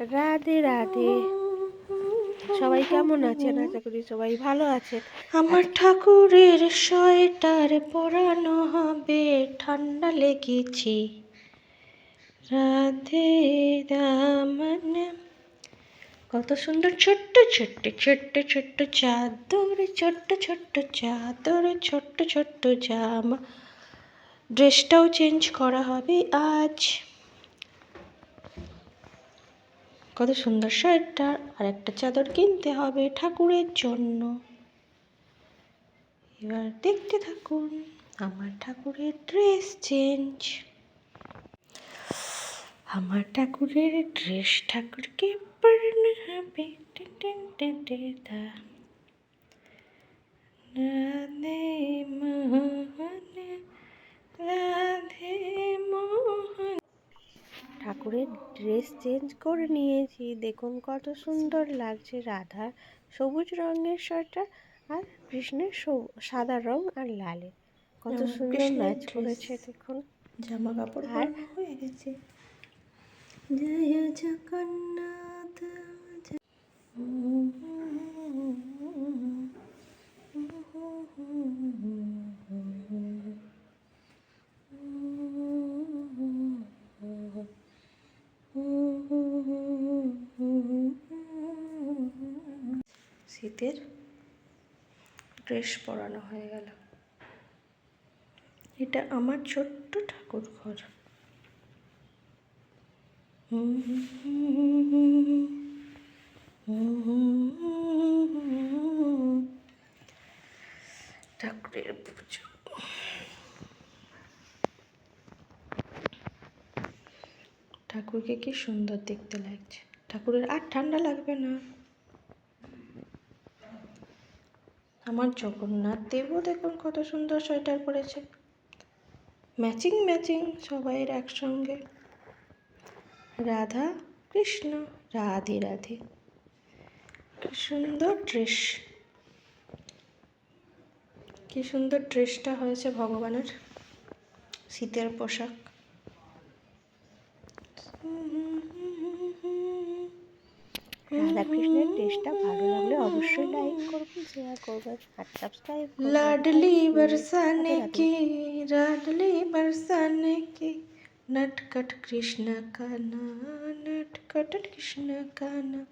রাধে রাধে। সবাই কেমন আছেন? আশা করি সবাই ভালো আছেন। আমার ঠাকুরের সোয়েটার পরানো হবে, ঠান্ডা লেগেছে। রাধে দামন। কত সুন্দর ছোট্ট ছোট্ট ছোট্ট ছোট্ট চাদর, ছোট্ট ছোট্ট চাদর, ছোট্ট ছোট্ট জামা। ড্রেসটাও চেঞ্জ করা হবে আজ। কত সুন্দর সোয়েটার আর একটা চাদর কিনতে হবে ঠাকুরের জন্য এবার দেখতে থাকুন আমার ঠাকুরের ড্রেস চেঞ্জ আমার ঠাকুরের ড্রেস ঠাকুরকে পরানো হবে টেন টেন টেন টেন ঠাকুরের ড্রেস চেঞ্জ করে নিয়েছি। দেখুন কত সুন্দর লাগছে রাধা। সবুজ রঙের শার্টটা আর কৃষ্ণের সাদা রং আর লালে। কত সুন্দর ম্যাচ করেছে দেখুন। জামা কাপড় আর? হয়ে গেছে। জয় জগন্নাথ। শীতের ড্রেস পরানো হয়ে গেল। এটা আমার ছোট্ট ঠাকুর ঘর ঠাকুরের পুজো। ঠাকুরকে কি সুন্দর দেখতে লাগছে। ঠাকুরের আর ঠান্ডা লাগবে না। আমার জগন্নাথ দেবও দেখুন কত সুন্দর সোয়েটার পরেছে। ম্যাচিং ম্যাচিং সবাইয়ের একসঙ্গে। রাধা, কৃষ্ণ, রাধে রাধে। কি সুন্দর ড্রেস। কি সুন্দর ড্রেসটা হয়েছে ভগবানের। শীতের পোশাক। রাধা কৃষ্ণের ড্রেসটা ভালো লাগলে অবশ্যই লাইক করবেন শেয়ার করবেন আর সাবস্ক্রাইব लाडली बरसाने की लाडली बरसाने की नटखट कृष्ण का नाम नटखट कृष्ण का नाम